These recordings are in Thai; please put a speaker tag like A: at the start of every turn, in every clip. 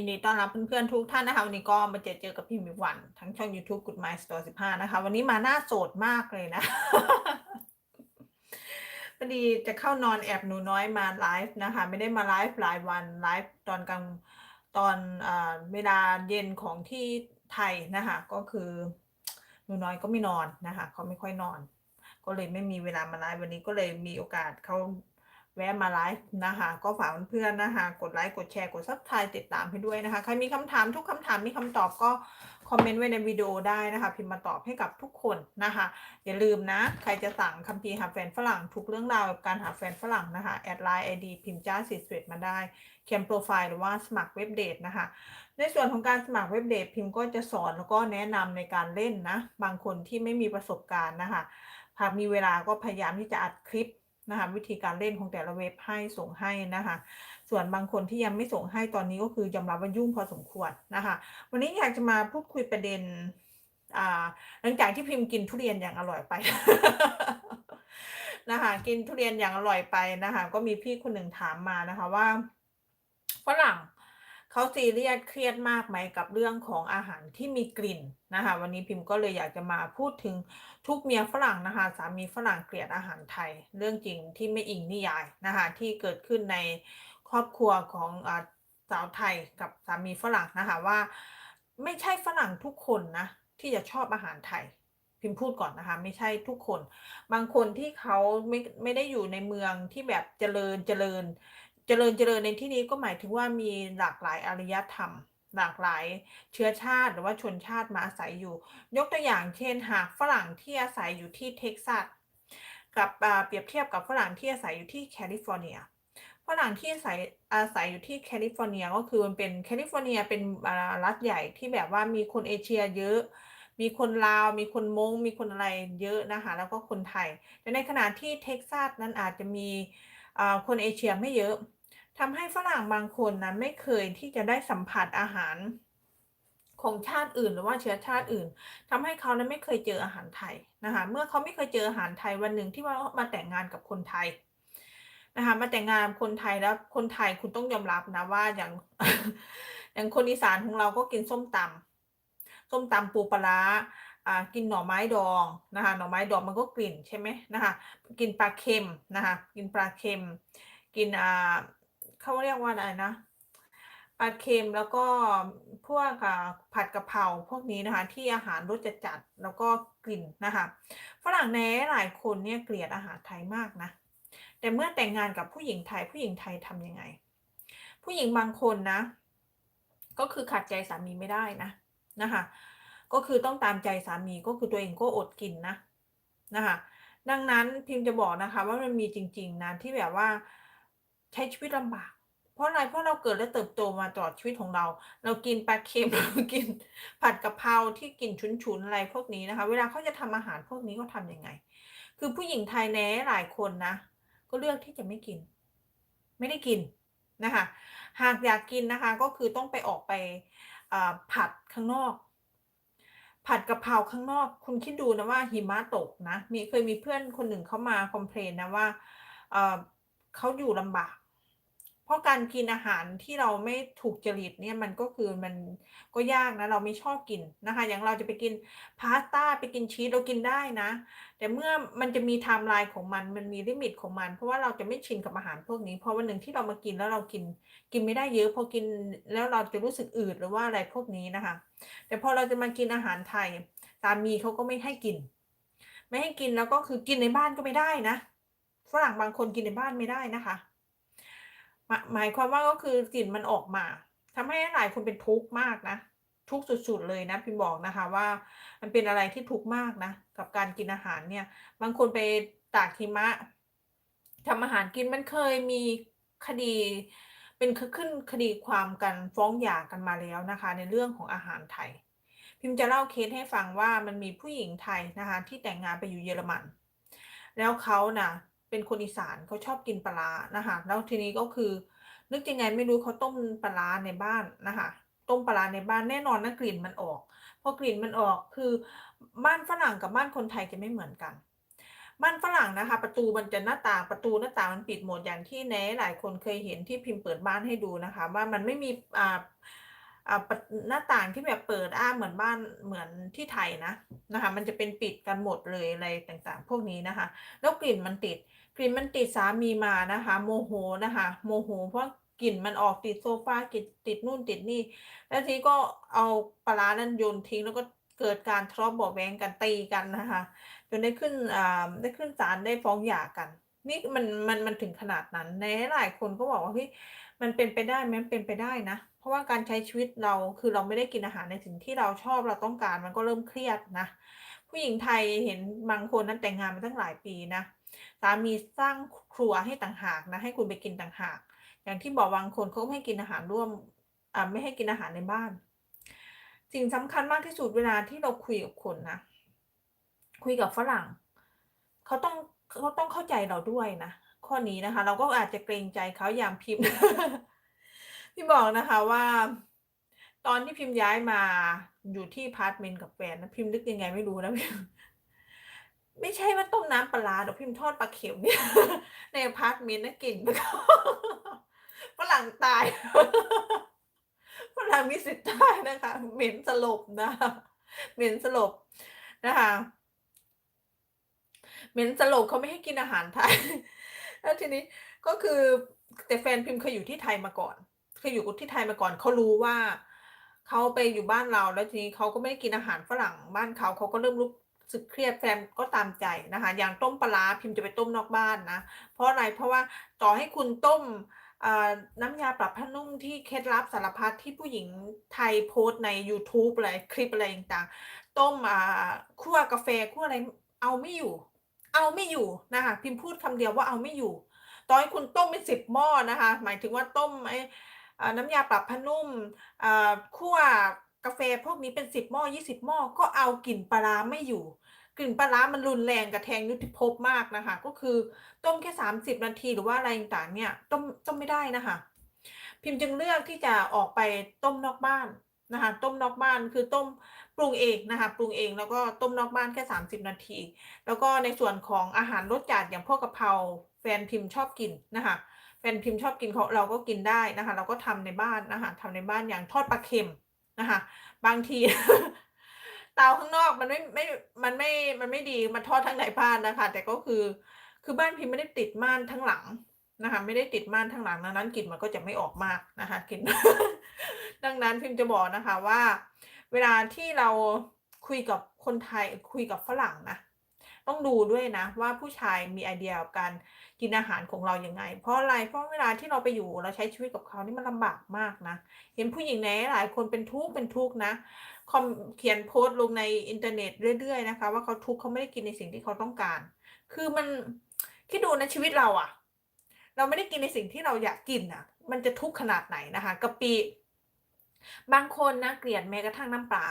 A: ยินดีต้อนรับเพื่อนๆทุกท่านนะคะ วันนี้ก็มาเจอเจอกับพี่มิวัน ทั้งช่อง YouTube Good My Store 15 นะคะ วันนี้มาหน้าโสดมากเลยนะพอดีจะเข้านอนแอบหนูน้อยมาไลฟ์นะคะ ไม่ได้มาไลฟ์หลายวันไลฟ์ตอนกลางตอนอ่าเวลาเย็นของที่ไทยนะคะ ก็คือหนูน้อยก็ไม่นอนนะคะเขาไม่ค่อยนอน ก็เลยไม่มีเวลามาไลฟ์วันนี้ก็เลยมีโอกาสเขา แวะมาไลฟ์นะคะ ก็ฝากเพื่อนๆนะคะ กดไลค์ กดแชร์ กดซับสไครต์ติดตามให้ด้วยนะคะ ใครมีคำถามทุกคำถามมีคำตอบก็คอมเมนต์ไว้ในวิดีโอได้นะคะ พิมพ์มาตอบให้กับทุกคนนะคะ อย่าลืมนะ ใครจะสั่งคัมภีร์หาแฟนฝรั่ง ทุกเรื่องราวการหาแฟนฝรั่งนะคะ แอดไลน์ไอดีพิมพ์จ้าสีสเวตมาได้เขียนโปรไฟล์หรือว่าสมัครเว็บเดทนะคะ ในส่วนของการสมัครเว็บเดทพิมพ์ก็จะสอนแล้วก็แนะนำในการเล่นนะ บางคนที่ไม่มีประสบการณ์นะคะหากมีเวลาก็พยายามที่จะอัดคลิป นะคะวิธีการเล่นของแต่ละเว็บให้ส่งให้นะคะ ส่วนบางคนที่ยังไม่ส่งให้ตอนนี้ก็คือยอมรับว่ายุ่งพอสมควรนะคะ วันนี้อยากจะมาพูดคุยประเด็นหลังจากที่พิมพ์กินทุเรียนอย่างอร่อยไปนะคะกินทุเรียนอย่างอร่อยไปนะคะ ก็มีพี่คนหนึ่งถามมานะคะว่าฝรั่ง เขาซีเรียสเครียดมากไหมกับเรื่องของอาหารที่มีกลิ่นนะคะวันนี้พิมพ์ก็เลยอยากจะมาพูดถึงทุกเมียฝรั่งนะคะสามีฝรั่งเกลียดอาหารไทย เรื่องจริงที่ไม่อิงนิยายนะคะที่เกิดขึ้นในครอบครัวของอสาวไทยกับสามีฝรั่งนะคะว่าไม่ใช่ฝรั่งทุกคนนะที่จะชอบอาหารไทย พิมพ์พูดก่อนนะคะ ไม่ใช่ทุกคน บางคนที่เขาไม่ไม่ได้อยู่ในเมืองที่แบบเจริญเจริญ เจริญเจริญในที่นี้ก็หมายถึงว่ามีหลากหลายอารยธรรม หลากหลายเชื้อชาติหรือว่าชนชาติมาอาศัยอยู่ ยกตัวอย่างเช่น หากฝรั่งที่อาศัยอยู่ที่เท็กซัสกับเปรียบเทียบกับฝรั่งที่อาศัยอยู่ที่แคลิฟอร์เนียฝรั่งที่อาศัยอาศัยอยู่ที่แคลิฟอร์เนียก็คือมันเป็นแคลิฟอร์เนียเป็นรัฐใหญ่ที่แบบว่ามีคนเอเชียเยอะ มีคนลาว มีคนมง มีคนอะไรเยอะนะคะแล้วก็คนไทย แต่ในขณะที่เท็กซัสนั้นอาจจะมีคนเอเชียไม่เยอะ ทำให้ฝรั่งบางคนนั้นไม่เคยที่จะได้สัมผัสอาหารของชาติอื่นหรือว่าเชื้อชาติอื่นทำให้เขานั้นไม่เคยเจออาหารไทยนะคะเมื่อเขาไม่เคยเจออาหารไทยวันหนึ่งที่ว่ามาแต่งงานกับคนไทยนะคะมาแต่งงานคนไทยแล้วคนไทยคุณต้องยอมรับนะว่าอย่างอย่างคนอีสานของเราก็กินส้มตำส้มตำปูปลาอ่ากินหน่อไม้ดองนะคะหน่อไม้ดองมันก็กลิ่นใช่ไหมนะคะกินปลาเค็มนะคะกินปลาเค็ม กินอ่า เขาเรียกว่าอะไรนะปลาเค็มแล้วก็พวกผัดกะเพราพวกนี้นะคะที่อาหารรสจัดๆแล้วก็กลิ่นนะคะฝรั่งแน่หลายคนเนี่ยเกลียดอาหารไทยมากนะแต่เมื่อแต่งงานกับผู้หญิงไทยผู้หญิงไทยทำยังไง ผู้หญิงบางคนนะ ก็คือขัดใจสามีไม่ได้นะนะคะก็คือต้องตามใจสามีก็คือตัวเองก็อดกินนะนะคะดังนั้นพิมพ์จะบอกนะคะว่ามันมีจริง ๆนะที่แบบว่า ใช้ชีวิตลำบาก เพราะอะไรเพราะเราเกิดและเติบโตมาตลอดชีวิตของเรา เรากินปลาเค็มเรากินผัดกะเพราที่กลิ่นฉุนๆอะไรพวกนี้นะคะ เวลาเขาจะทำอาหารพวกนี้ก็ทำยังไง คือผู้หญิงไทยแน่หลายคนนะ ก็เลือกที่จะไม่กิน ไม่ได้กินนะคะ หากอยากกินนะคะก็คือต้องไปออกไปผัดข้างนอก ผัดกะเพราข้างนอก คุณคิดดูนะว่าหิมะตกนะมีเคยมีเพื่อนคนหนึ่งเขามาคอมเพลนนะว่าเอ่อเขาอยู่ลำบาก เพราะการกินอาหารที่เราไม่ถูกจริตเนี่ยมันก็คือมันก็ยากนะเราไม่ชอบกินนะคะ อย่างเราจะไปกินพาสต้าไปกินชีสเรากินได้นะ แต่เมื่อมันจะมีไทม์ไลน์ของมันมันมีลิมิตของมัน เพราะว่าเราจะไม่ชินกับอาหารพวกนี้พอวันหนึ่งที่เรามากินแล้วเรากินกินไม่ได้เยอะพอกินแล้วเราจะรู้สึกอืดหรือว่าอะไรพวกนี้นะคะ แต่พอเราจะมากินอาหารไทยสามีเขาก็ไม่ให้กิน ไม่ให้กินแล้วก็คือกินในบ้านก็ไม่ได้นะฝรั่งบางคนกินในบ้านไม่ได้นะคะ หมายหมายความว่าก็คือกลิ่นมันออกมาทำให้หลายคนเป็นทุกข์มากนะ ทุกข์สุดๆเลยนะพิมบอกนะคะว่ามันเป็นอะไรที่ทุกข์มากนะ กับการกินอาหารเนี่ย บางคนไปตากหิมะทำอาหารกินมันเคยมีคดีเป็นขึ้นคดีความกันฟ้องหย่ากันมาแล้วนะคะ ในเรื่องของอาหารไทย พิมจะเล่าเคสให้ฟังว่ามันมีผู้หญิงไทยนะคะ ที่แต่งงานไปอยู่เยอรมัน แล้วเขานะ่ะ เป็นคนอีสานเขาชอบกินปลานะคะ แล้วทีนี้ก็คือ นึกยังไงไม่รู้เขาต้มปลาในบ้านนะคะ ต้มปลาในบ้านแน่นอนนะกลิ่นมันออกพอกลิ่นมันออกคือบ้านฝรั่งกับบ้านคนไทยจะไม่เหมือนกัน บ้านฝรั่งนะคะ ประตูมันจะหน้าต่างประตูหน้าต่างมันปิดหมดอย่างที่แน่หลายคนเคยเห็นที่พิมพ์เปิดบ้านให้ดูนะคะ ว่ามันไม่มีอ่า หน้าต่างที่แบบเปิดอ้าเหมือนบ้านเหมือนที่ไทยนะนะคะ มันจะเป็นปิดกันหมดเลยอะไรต่างๆ พวกนี้นะคะ แล้วกลิ่นมันติด กลิ่นมันติดสามีมานะคะ โมโหนะคะ โมโหเพราะกลิ่นมันออกติดโซฟากลิ่นติดนู่นติดนี่ แล้วทีก็เอาปลาร้านั้นโยนทิ้งแล้วก็เกิดการทะเลาะเบาแวงกันตีกันนะคะจนได้ขึ้นอ่าได้ขึ้นศาลได้ฟ้องหย่ากัน นี่มันมันมันถึงขนาดนั้นในหลายคนก็บอกว่าเฮ้ยมันเป็นไปได้ไหมมันเป็นไปได้นะ เพราะว่าการใช้ชีวิตเราคือเราไม่ได้กินอาหารในสิ่งที่เราชอบเราต้องการมันก็เริ่มเครียดนะ ผู้หญิงไทยเห็นบางคนนั้นแต่งงานมาตั้งหลายปีนะสามีสร้างครัวให้ต่างหากนะให้คุณไปกินต่างหาก อย่างที่บอกบางคนเขาไม่ให้กินอาหารร่วมอ่าไม่ให้กินอาหารในบ้าน สิ่งสำคัญมากที่สุดเวลาที่เราคุยกับคนนะคุยกับฝรั่งเขาต้องเขาต้องเข้าใจเราด้วยนะข้อนี้นะคะ เราก็อาจจะเกรงใจเขาอย่างพิมพ์ ที่บอกนะคะว่า ตอนที่พิมพ์ย้ายมาอยู่ที่พาร์ทเมนต์กับแฟนนะพิมพ์นึกยังไงไม่รู้นะพิมไม่ใช่ว่าต้มน้ำปลาร้าเดี๋ยวพิมพ์ทอดปลาเข็มเนี่ยในอพาร์ตเมนต์นะกลิ่นมันก็ฝรั่งตายฝรั่งมีสิทธิ์ตายนะคะ เหม็นสลบนะคะเหม็นสลบนะคะเหม็นสลบเขาไม่ให้กินอาหารไทย แล้วทีนี้ก็คือแต่แฟนพิมพ์เคยอยู่ที่ไทยมาก่อน เคยอยู่ที่ไทยมาก่อนเขารู้ว่าเขาไปอยู่บ้านเราแล้วทีนี้เขาก็ไม่ได้กินอาหารฝรั่งบ้านเขาเขาก็เริ่มรู้สึกเครียดแฟนก็ตามใจนะคะ อย่างต้มปลาพิมพ์จะไปต้มนอกบ้านนะ เพราะอะไรเพราะว่าต่อให้คุณต้มน้ำยาปรับผ้านุ่มที่เคล็ดลับสารพัดที่ผู้หญิงไทยโพสต์ใน YouTube อะไรคลิปอะไรต่างๆ ต้มอ่าคั่วกาแฟคั่วอะไรเอาไม่อยู่ เอาไม่อยู่นะคะพิมพ์พูดคำเดียวว่าเอาไม่อยู่ ต่อให้คุณต้มเป็นสิบหม้อนะคะ หมายถึงว่าต้มไอ้ น้ำยาปรับผ้านุ่มอ่าคั่วกาแฟพวกนี้เป็นสิบหม้อยี่สิบหม้อ ก็เอากลิ่นปลาร้าไม่อยู่ กลิ่นปลาร้ามันรุนแรงกับแทงยุทธภพมากนะคะ ก็คือต้มแค่สามสิบนาทีหรือว่าอะไรต่างๆเนี่ยต้มต้มไม่ได้นะคะ พิมพ์จึงเลือกที่จะออกไปต้มนอกบ้านนะคะต้มนอกบ้านคือต้มปรุงเองนะคะปรุงเองแล้วก็ต้มนอกบ้านแค่ 30 นาที แล้วก็ในส่วนของอาหารรสจัดอย่างพวกกะเพราแฟนพิมพ์ชอบกินนะคะ แฟนพิมพ์ชอบกินเขาเราก็กินได้นะคะ เราก็ทำในบ้านนะคะทำในบ้านอย่างทอดปลาเค็มนะคะ บางทีเตาข้างนอกมันไม่ไม่มันไม่มันไม่ดีมันทอดทั้งในบ้านนะคะ แต่ก็คือคือบ้านพิมพ์ไม่ได้ติดม่านทั้งหลังนะคะไม่ได้ติดม่านทั้งหลังดังนั้นกลิ่นมันก็จะไม่ออกมากนะคะกลิ่นดังนั้นพิมพ์จะบอกนะคะว่า เวลาที่เราคุยกับคนไทยคุยกับฝรั่งนะ ต้องดูด้วยนะว่าผู้ชายมีไอเดียกับการกินอาหารของเราอยังไง เพราะอะไรเพราะเวลาที่เราไปอยู่เราใช้ชีวิตกับเขานี่มันลำบากมากนะ เห็นผู้หญิงในหลายคนเป็นทุกข์เป็นทุกข์นะคอมเขียนโพสต์ลงในอินเทอร์เน็ตเรื่อยๆนะคะ ว่าเขาทุกข์เขาไม่ได้กินในสิ่งที่เขาต้องการ คือมันคิดดูในะชีวิตเราอะเราไม่ได้กินในสิ่งที่เราอยากกินอะมันจะทุกข์ขนาดไหนนะคะกะปิบางคนนะเกลียดแม้กระทั่งน้ำปลา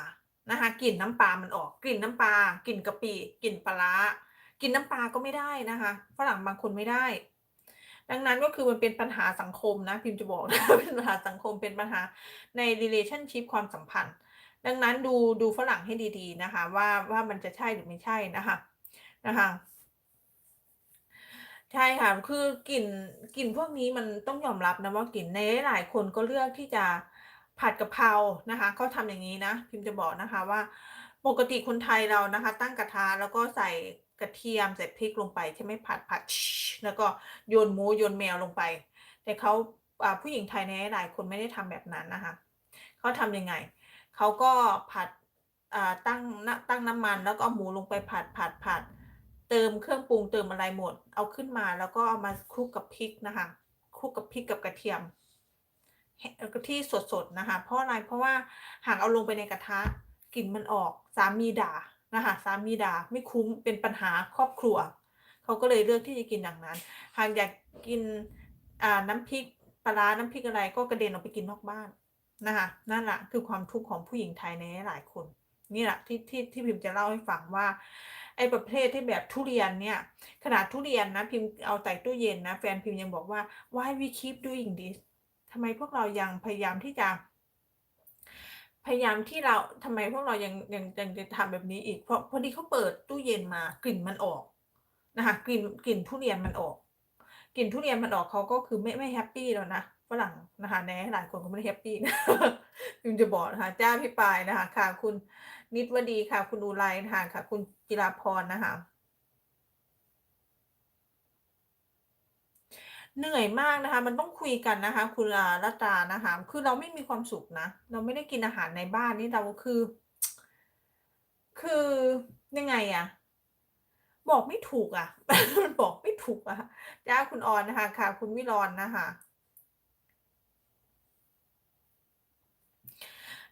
A: นะคะกลิ่นน้ำปลามันออกกลิ่นน้ำปลากลิ่นกะปิกลิ่นปลาร้ากลิ่นน้ำปลาก็ไม่ได้นะคะฝรั่งบางคนไม่ได้ ดังนั้นก็คือมันเป็นปัญหาสังคมนะพิมจะบอกนะเป็นปัญหาสังคมเป็นปัญหาใน relationship ความสัมพันธ์ ดังนั้นดูดูฝรั่งให้ดี ๆนะคะ ว่าว่ามันจะใช่หรือไม่ใช่นะคะนะคะใช่ค่ะคือกลิ่นกลิ่นพวกนี้มันต้องยอมรับนะว่ากลิ่นในหลายคนก็เลือกที่จะ ผัดกะเพรานะคะเขาทำอย่างนี้นะ พิมพ์จะบอกนะคะว่าปกติคนไทยเรานะคะ ตั้งกระทะแล้วก็ใส่กระเทียมใส่พริกลงไปใช่ไหมผัดผัดแล้วก็โยนหมูโยนแมวลงไป แต่เขาผู้หญิงไทยในหลายคนไม่ได้ทำแบบนั้นนะคะเขาทำยังไงเขาก็ผัดตั้งตั้งน้ำมันแล้วก็เอาหมูลงไปผัดผัดผัดเติมเครื่องปรุงเติมอะไรหมด เอาขึ้นมาแล้วก็เอามาคลุกกับพริกนะคะคลุกกับพริกกับกระเทียม ที่สดๆนะคะ เพราะอะไรเพราะว่าหากเอาลงไปในกระทะกลิ่นมันออกสามีด่านะคะสามีด่าไม่คุ้มเป็นปัญหาครอบครัวเขาก็เลยเลือกที่จะกินอย่างนั้น หากอยากกินน้ำพริกปลาน้ำพริกอะไรก็กระเด็นออกไปกินนอกบ้านนะคะนั่นแหละคือความทุกข์ของผู้หญิงไทยในหลายคนนี่แหละที่ที่ที่พิมพ์จะเล่าให้ฟังว่าไอ้ประเภทที่แบบทุเรียนเนี่ยขนาดทุเรียนนะพิมพ์เอาใส่ตู้เย็นนะแฟนพิมพ์ยังบอกว่า why we keep doing this ทำไมพวกเรายังพยายามที่จะ พยายามที่เราทำไมพวกเรายังยังยังจะทำแบบนี้อีกเพราะพอดีเขาเปิดตู้เย็นมากลิ่นมันออกนะคะกลิ่นกลิ่นทุเรียนมันออกกลิ่นทุเรียนมันออกเขาก็คือไม่ไม่แฮปปี้แล้วนะฝรั่งนะคะแน่หลายคนก็ไม่ได้แฮปปี้นะพิมจะบอกนะคะจ้าพี่ปายนะคะค่ะคุณนิตวดีค่ะ คุณอุไรนะคะค่ะ คุณจิราพรนะคะ เหนื่อยมากนะคะ มันต้องคุยกันนะคะ คุณารัตรานะคะ คือเราไม่มีความสุขนะ เราไม่ได้กินอาหารในบ้านนี่เราคือ คือยังไงอะบอกไม่ถูกอะมันบอกไม่ถูกอะจ้าคุณออนนะคะค่ะ คุณวิรอนนะคะ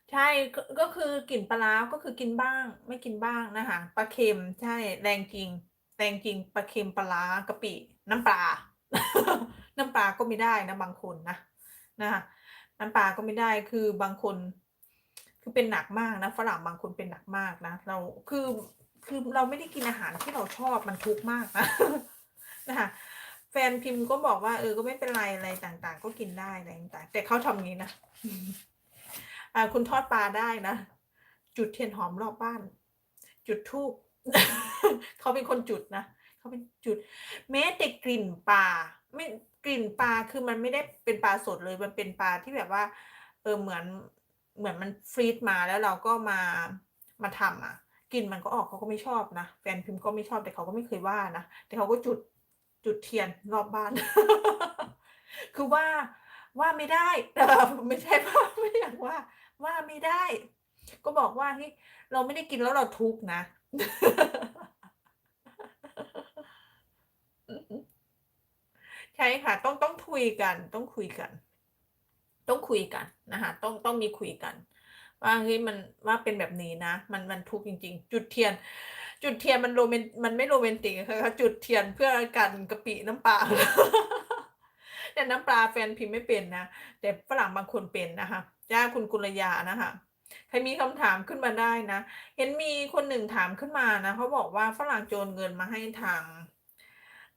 A: ใช่ก็ก็คือกลิ่นปลาร้าก็คือกินบ้าง ไม่กินบ้างนะคะปลาเค็มใช่แรงจริง แรงจริงปลาเค็มปลาร้ากะปิน้ำปลา น้ำปลาก็ไม่ได้นะบางคนนะนะคะน้ำปลาก็ไม่ได้คือบางคน คือเป็นหนักมากนะฝรั่งบางคนเป็นหนักมากนะเราคือคือเราไม่ได้กินอาหารที่เราชอบมันทุกข์มากนะนะคะแฟนพิมพ์ก็บอกว่าเออก็ไม่เป็นไรอะไรต่างๆ ก็กินได้อะไรต่างๆแต่เขาทำงี้นะอ่าคุณทอดปลาได้นะจุดเทียนหอมรอบบ้าน จุดธูปเขาเป็นคนจุดนะ เขาเป็นจุดแม้แต่กลิ่นปลาไม่กลิ่นปลาคือมันไม่ได้เป็นปลาสดเลยมันเป็นปลาที่แบบว่า เออเหมือนเหมือนมันฟรีซมาแล้วเราก็มามาทำอะกลิ่นมันก็ออกเขาก็ไม่ชอบนะแฟนพิมพ์ก็ไม่ชอบแต่เขาก็ไม่เคยว่านะแต่เขาก็จุดจุดเทียนรอบบ้าน คือว่าว่าไม่ได้เออไม่ใช่ว่าไม่อยากว่าว่าไม่ได้ ก็บอกว่าที่เราไม่ได้กินแล้วเราทุกข์นะ ใช่ค่ะ ต้องต้องคุยกัน ต้องคุยกัน ต้องคุยกันนะคะต้องต้องมีคุยกัน ว่าเฮ้ยมันว่าเป็นแบบนี้นะ มันมันทุกข์จริง ๆ จุดเทียน จุดเทียนมันโรแมนมันไม่โรแมนติกนะคะจุดเทียนเพื่อกันกะปิน้ำปลาแต่น้ำปลาแฟนพิมพ์ไม่เป็นนะ แต่ฝรั่งบางคนเป็นนะคะจ้าคุณกุลยานะคะใครมีคำถามขึ้นมาได้นะ เห็นมีคนหนึ่งถามขึ้นมานะเขาบอกว่าฝรั่งโจรเงินมาให้ทาง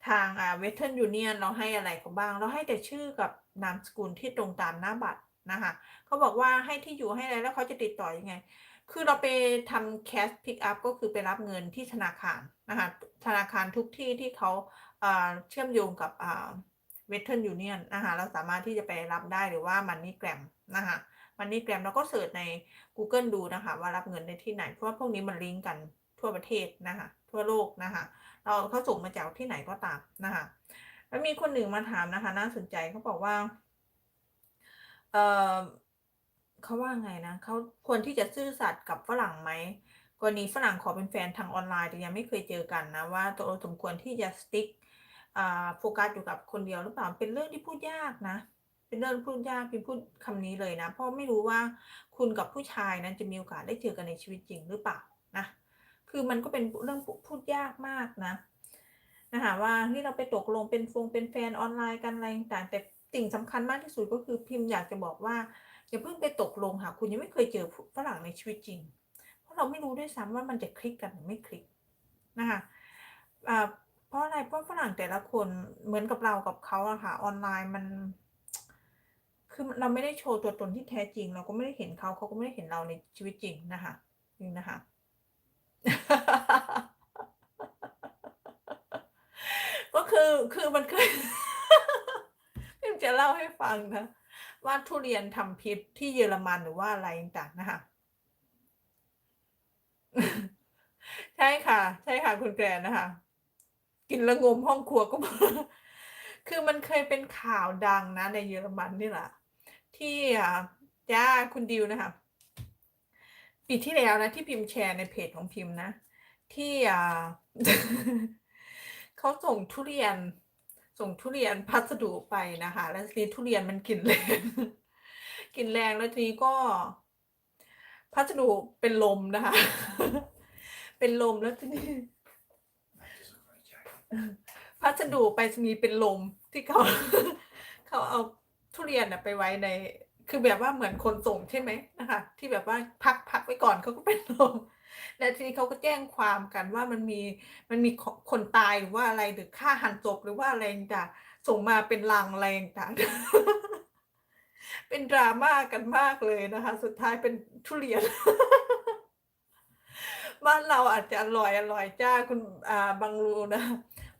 A: ทางอ่าเวสเทิร์นยูเนียนเราให้อะไรเขาบ้าง เราให้แต่ชื่อกับนามสกุลที่ตรงตามหน้าบัตรนะคะเขาบอกว่าให้ที่อยู่ให้อะไรแล้วเขาจะติดต่อยังไง คือเราไปทำแคสพิกอัพก็คือไปรับเงินที่ธนาคารนะคะธนาคารทุกที่ที่เขาอ่าเชื่อมโยงกับอ่าเวสเทิร์นยูเนียนนะคะเราสามารถที่จะไปรับได้หรือว่ามันนี่แกรมนะคะมันนี่แกรมเราก็เสิร์ชใน Google ดูนะคะว่ารับเงินได้ที่ไหนเพราะว่าพวกนี้มันลิงก์กันทั่วประเทศนะคะทั่วโลกนะคะ เราเขาส่งมาจากที่ไหนก็ตามนะคะแล้วมีคนหนึ่งมาถามนะคะ น่าสนใจเขาบอกว่า เออเขาว่าไงนะเขาควรที่จะซื่อสัตย์กับฝรั่งไหมกรณีฝรั่งขอเป็นแฟนทางออนไลน์แต่ยังไม่เคยเจอกันนะว่าตัวเราสมควรที่จะสติ๊กโฟกัสอยู่กับคนเดียวหรือเปล่าเป็นเรื่องที่พูดยากนะ เป็นเรื่องพูดยากพิมพูดคำนี้เลยนะ เพราะไม่รู้ว่าคุณกับผู้ชายนั้นจะมีโอกาสได้เจอกันในชีวิตจริงหรือเปล่านะ คือมันก็เป็นเรื่องพูดยากมากนะนะคะว่าที่เราไปตกลงเป็นฟงเป็นแฟนออนไลน์กันอะไรต่างแต่สิ่งสำคัญมากที่สุดก็คือพิมพ์อยากจะบอกว่าอย่าเพิ่งไปตกลงค่ะ คุณยังไม่เคยเจอฝรั่งในชีวิตจริง เพราะเราไม่รู้ด้วยซ้ำว่ามันจะคลิกกันหรือไม่คลิกนะคะเพราะอะไรเพราะฝรั่งแต่ละคนเหมือนกับเรากับเขาอะค่ะออนไลน์มัน คือเราไม่ได้โชว์ตัวตนที่แท้จริง เราก็ไม่ได้เห็นเขาเขาก็ไม่ได้เห็นเราในชีวิตจริงนะคะนี่นะคะ ก็คือคือมันเคยพิมจะเล่าให้ฟังนะ ว่าทุเรียนทำพิษที่เยอรมันหรือว่าอะไรต่างๆนะคะใช่ค่ะ ใช่ค่ะคุณแกรนนะคะ กินละงมห้องครัวก็คือมันเคยเป็นข่าวดังนะในเยอรมันนี่แหละที่อ่าจ้าคุณดิวนะคะ ปีที่แล้วนะที่พิมพ์แชร์ในเพจของพิมพ์นะ ที่อ่าเขาส่งทุเรียน ส่งทุเรียนพัสดุไปนะคะ แล้วทีนี้ทุเรียนมันกลิ่นแรงกลิ่นแรงแล้วทีนี้ก็พัสดุเป็นลมนะคะ เป็นลมแล้วทีนี้พัสดุไปรษณีย์เป็นลมที่เขา เขาเอาทุเรียนไปไว้ใน คือแบบว่าเหมือนคนส่งใช่ไหมนะคะ ที่แบบว่าพักพักไว้ก่อนเขาก็เป็นลมแล้วทีนี้เขาก็แจ้งความกันว่ามันมีมันมีคนตายหรือว่าอะไรหรือฆ่าหันศพหรือว่าอะไรต่างส่งมาเป็นลังอะไรต่างเป็นดราม่ากันมากเลยนะคะ สุดท้ายเป็นทุเรียนบ้านเราอาจจะอร่อยอร่อยจ้าคุณอ่าบางรูนะ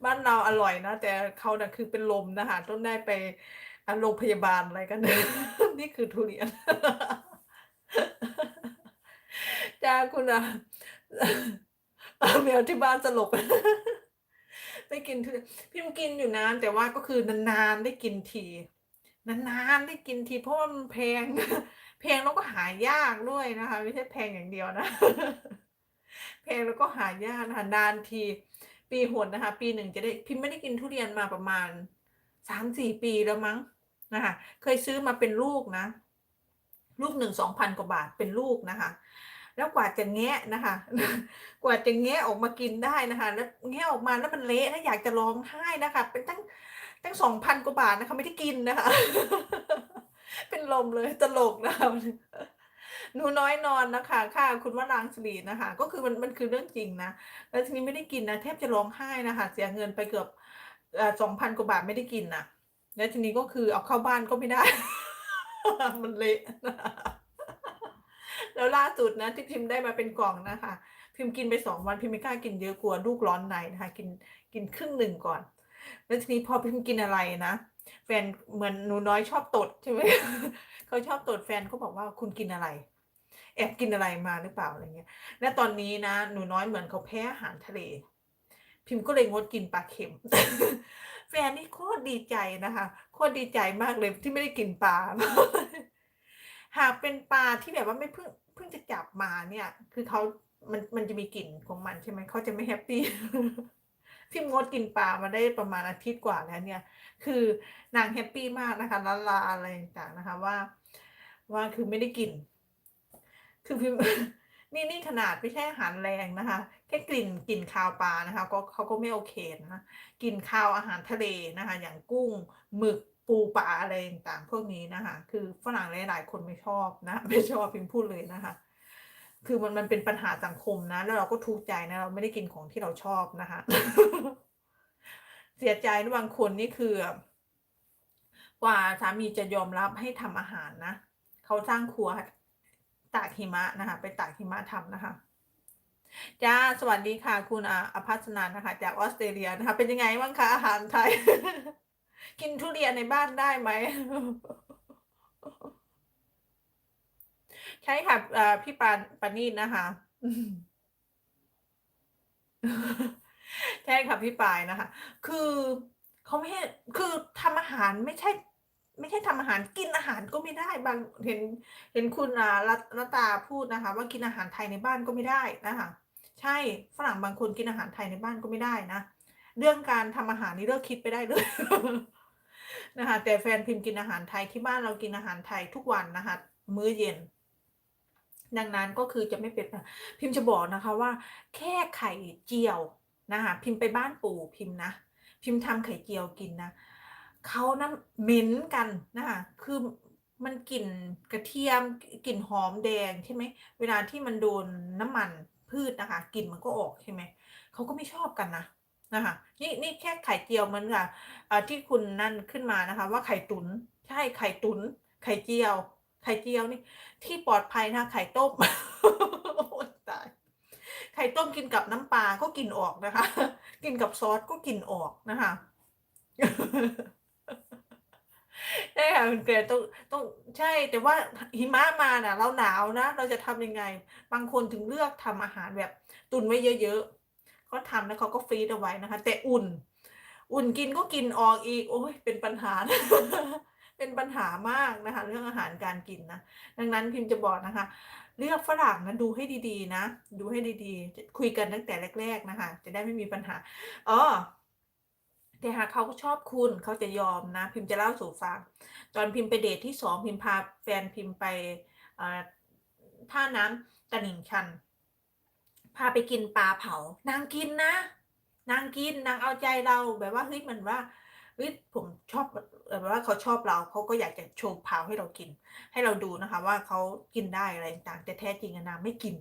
A: บ้านเราอร่อยนะ แต่เขาน่ะคือเป็นลมนะคะต้องได้ไป อ่าโรงพยาบาลอะไรกันนี่คือทุเรียนจ้าคุณอะแมวที่บ้านสลบไม่กินทุเรียนพิมกินอยู่นะแต่ว่าก็คือนานๆได้กินทีนานๆได้กินทีเพราะมันแพงแพงแล้วก็หายากด้วยนะคะ ไม่ใช่แพงอย่างเดียวนะแพงแล้วก็หายากนะคะนานที ปีหนนะคะ ปีหนึ่งจะได้พิมไม่ได้กินทุเรียนมาประมาณสามสี่ปีแล้วมั้ง นะคะเคยซื้อมาเป็นลูกนะ ลูกหนึ่งสองพันกว่าบาทเป็นลูกนะคะ แล้วกว่าจะแงะนะคะ กว่าจะแงะออกมากินได้นะคะ แล้วแงะออกมาแล้วมันเละนะอยากจะร้องไห้นะคะ เป็นตั้งตั้งสองพันกว่าบาทนะคะไม่ได้กินนะคะ เป็นลมเลยตลกนะคะหนูน้อยนอนนะคะค่ะคุณวรางศรีนะคะ ก็คือมันมันคือเรื่องจริงนะแล้วทีนี้ไม่ได้กินนะแทบจะร้องไห้นะคะ เสียเงินไปเกือบสองพันกว่าบาทไม่ได้กินนะ แล้วทีนี้ก็คือเอาเข้าบ้านก็ไม่ได้ มันเละแล้วล่าสุดนะที่พิมพ์ได้มาเป็นกล่องนะคะ พิมพ์กินไปสองวันพิมพ์ไม่กล้ากินเยอะกลัวลูกร้อนในนะคะ กินกินครึ่งหนึ่งก่อน แล้วทีนี้พอพิมพ์กินอะไรนะแฟนเหมือนหนูน้อยชอบตดใช่ไหมเขาชอบตดแฟนเขาบอกว่าคุณกินอะไร แอบกินอะไรมาหรือเปล่าอะไรเงี้ย และตอนนี้นะหนูน้อยเหมือนเขาแพ้อาหารทะเล พิมพ์ก็เลยงดกินปลาเค็ม แฟนนี่โคตรดีใจนะคะโคตรดีใจมากเลยที่ไม่ได้กินปลา หากเป็นปลาที่แบบว่าไม่เพิ่งเพิ่งจะจับมาเนี่ย คือเขามันมันจะมีกลิ่นของมันใช่ไหมเขาจะไม่แฮปปี้พิมพ์งดกินปลามาได้ประมาณอาทิตย์กว่าแล้วเนี่ย คือนางแฮปปี้มากนะคะละลาอะไรต่างๆนะคะว่า ว่าคือไม่ได้กิน คือพิมพ์ นี่นี่ขนาดไม่ใช่อาหารแรงนะคะ แค่กลิ่นกลิ่นคาวปลานะคะก็เขาก็ไม่โอเคนะกลิ่นคาวอาหารทะเลนะคะ อย่างกุ้งหมึกปูปลาอะไรต่างๆพวกนี้นะคะ คือฝรั่งหลายๆคนไม่ชอบนะไม่ชอบพิมพ์พูดเลยนะคะคือมันมันเป็นปัญหาสังคมนะ แล้วเราก็ทุกข์ใจนะ เราไม่ได้กินของที่เราชอบนะคะ เสียใจนะบางคนนี่คือกว่าสามีจะยอมรับให้ทำอาหารนะเขาสร้างครัว ตากหิมะนะคะไปตากหิมะทำนะคะจ้าสวัสดีค่ะ คุณอาอภัสนันนะคะ จากออสเตรเลียนะคะ เป็นยังไงบ้างคะอาหารไทย กินทุเรียนในบ้านได้ไหมใช่ค่ะพี่ปานปานีนะคะใช่ค่ะพี่ปายนะคะ คือเขาไม่ให้คือทำอาหารไม่ใช่ ไม่ใช่ทำอาหารกินอาหารก็ไม่ได้บางเห็นเห็นคุณอ่ารัตรัตตาพูดนะคะ ว่ากินอาหารไทยในบ้านก็ไม่ได้นะคะใช่ฝรั่งบางคนกินอาหารไทยในบ้านก็ไม่ได้นะเรื่องการทำอาหารนี่เลิกคิดไปได้เลยนะคะแต่แฟนพิมพ์กินอาหารไทยที่บ้านเรากินอาหารไทยทุกวันนะคะมื้อเย็น ดังนั้นก็คือจะไม่เป็นพิมพ์จะบอกนะคะว่า แค่ไข่เจียวนะคะพิมพ์ไปบ้านปู่พิมพ์นะพิมพ์ทำไข่เจียวกินนะ เขานะเหม็นกันนะคะคือมันกลิ่นกระเทียมกลิ่นหอมแดงใช่ไหมเวลาที่มันโดนน้ำมันพืชนะคะกลิ่นมันก็ออกใช่ไหมเขาก็ไม่ชอบกันนะนะคะนี่นี่แค่ไข่เจียวมันค่ะที่คุณนั่นขึ้นมานะคะ ว่าไข่ตุนใช่ไข่ตุนไข่เจียว ไข่เจียวนี่ ที่ปลอดภัยนะไข่ต้มตายไข่ต้มกินกับน้ำปลาก็กลินออกนะคะ กินกับซอสก็กลินออกนะคะ ใช่ค่ะคุณเกรต้องต้องใช่ แต่ว่าหิมะมาน่ะ เราหนาวนะ เราจะทำยังไง บางคนถึงเลือกทำอาหารแบบ ตุนไว้เยอะๆเขาทำแล้วเขาก็ฟรีซเอาไว้นะคะ แต่อุ่น อุ่นกินก็กินออกอีก โอ้ยเป็นปัญหา เป็นปัญหามากนะคะ เรื่องอาหารการกินนะดังนั้นพิมพ์จะบอกนะคะ เลือกฝรั่งนะดูให้ดีๆ นะ ดูให้ดีๆ คุยกันตั้งแต่แรก ๆ นะคะ จะได้ไม่มีปัญหาอ๋อ แต่หากเขาชอบคุณเขาจะยอมนะ พิมพ์จะเล่าสู่ฟังตอนพิมพ์ไปเดทที่สองพิมพ์พาแฟนพิมพ์ไปท่าน้ำตะหนิ่งชัน พาไปกินปลาเผานางกินนะ นางกินนางเอาใจเราแบบว่าเฮ้ยมันว่าเฮ้ยผมชอบแบบว่าเขาชอบเราเขาก็อยากจะโชว์เผาให้เรากิน ให้เราดูนะคะ ว่าเขากินได้อะไรต่างแต่แท้จริงนางไม่กิน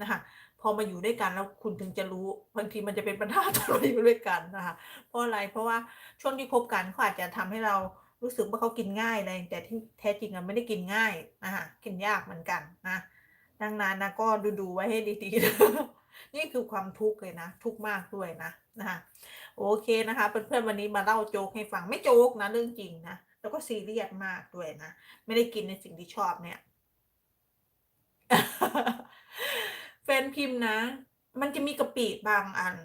A: นะคะ พอมาอยู่ด้วยกันแล้วคุณถึงจะรู้บางทีมันจะเป็นปัญหาตอนมาอยู่ด้วยกันนะคะเพราะอะไรเพราะว่าช่วงที่คบกันเขาอาจจะทำให้เรารู้สึกว่าเขากินง่ายอะไรแต่ที่แท้จริงมันไม่ได้กินง่ายนะคะกินยากเหมือนกันนะดังนั้นนะก็ดูดูไว้ให้ดีๆนะนี่คือความทุกข์เลยนะทุกข์มากด้วยนะนะคะโอเคนะคะเพื่อนๆวันนี้มาเล่าโจ๊กให้ฟังไม่โจ๊กนะเรื่องจริงนะแล้วก็ซีเรียสมากด้วยนะไม่ได้กินในสิ่งที่ชอบเนี่ย แฟนพิมพ์นะ มันจะมีกะปิบางอัน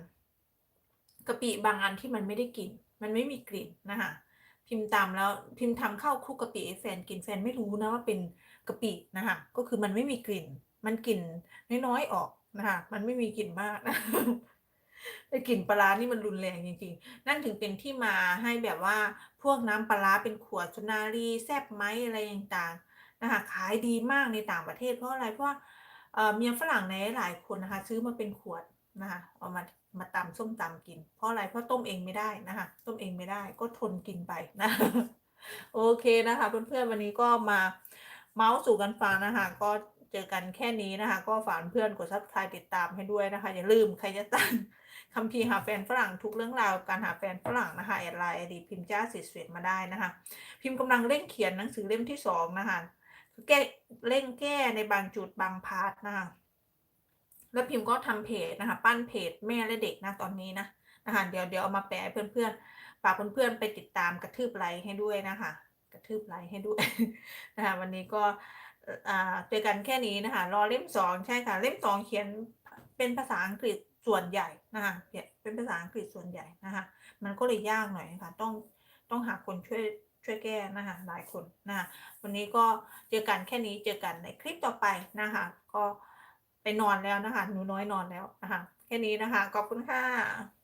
A: กะปิบางอันที่มันไม่ได้กลิ่น มันไม่มีกลิ่นนะคะพิมพ์ตามแล้วพิมพ์ทำข้าวคลุกกะปิแฟนกินแฟนไม่รู้นะว่าเป็นกะปินะคะก็คือมันไม่มีกลิ่น มันกลิ่นน้อยๆออกนะคะมันไม่มีกลิ่นมากนะแต่กลิ่นปลานี่มันรุนแรงจริงๆ นั่นถึงเป็นที่มาให้แบบว่าพวกน้ำปลาร้าเป็นขวดสุนารีแซบไหมอะไรต่างๆนะคะขายดีมากในต่างประเทศเพราะอะไรเพราะว่า เอ่อเมียฝรั่งในหลายคนนะคะ ซื้อมาเป็นขวดนะคะเอามามาตำส้มตำกิน เพราะอะไรเพราะต้มเองไม่ได้นะคะ ต้มเองไม่ได้ก็ทนกินไปนะโอเคนะคะ เพื่อนๆวันนี้ก็มาเมาส์สู่กันฟังนะคะ ก็เจอกันแค่นี้นะคะ ก็ฝากเพื่อนกดซับสไครต์ติดตามให้ด้วยนะคะ อย่าลืมใครจะตั้งคำพีหาแฟนฝรั่งทุกเรื่องราวการหาแฟนฝรั่งนะคะแอดไลน์อดีพิมพ์จ้าสิทธิ์เสวตมาได้นะคะ พิมพ์กำลังเร่งเขียนหนังสือเล่มที่สองนะคะ แก้เร่งแก้ในบางจุดบางพาร์ทนะคะแล้วพิมพ์ก็ทำเพจนะคะ ปั้นเพจแม่และเด็กนะตอนนี้นะนะคะเดี๋ยวเดี๋ยวเอามาแปะเพื่อนๆฝากเพื่อนๆไปติดตามกระทืบไลค์ให้ด้วยนะคะ กระทืบไลค์ให้ด้วยนะคะวันนี้ก็อ่าเจอกันแค่นี้นะคะรอเล่มสองใช่ค่ะ เล่มสองเขียนเป็นภาษาอังกฤษส่วนใหญ่นะคะเขียนเป็นภาษาอังกฤษส่วนใหญ่นะคะ มันก็เลยยากหน่อยนะคะต้องต้องหาคนช่วย ช่วยแก้นะคะหลายคนนะคะวันนี้ก็เจอกันแค่นี้เจอกันในคลิปต่อไปนะคะก็ไปนอนแล้วนะคะหนูน้อยนอนแล้วนะคะแค่นี้นะคะขอบคุณค่ะ